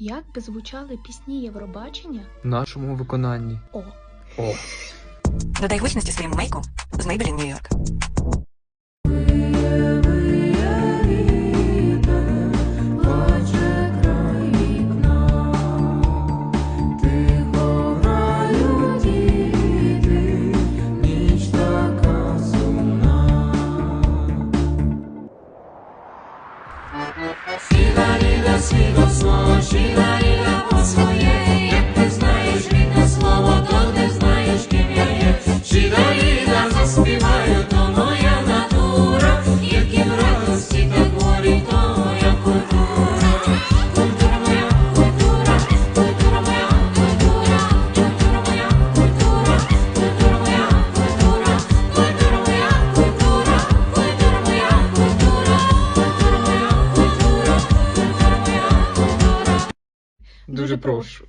Як би звучали пісні Євробачення? в нашому виконанні. О, О, Додай гучності своєму мейку з Maybelline New York. Шідаліна заспіваю, то моя натура, які в радості та горі, то моя культура. Культура культура, культура моя, культура, культура моя, моя, культура, культура культура, культура культура, культура моя, культура, культура. дуже прошу.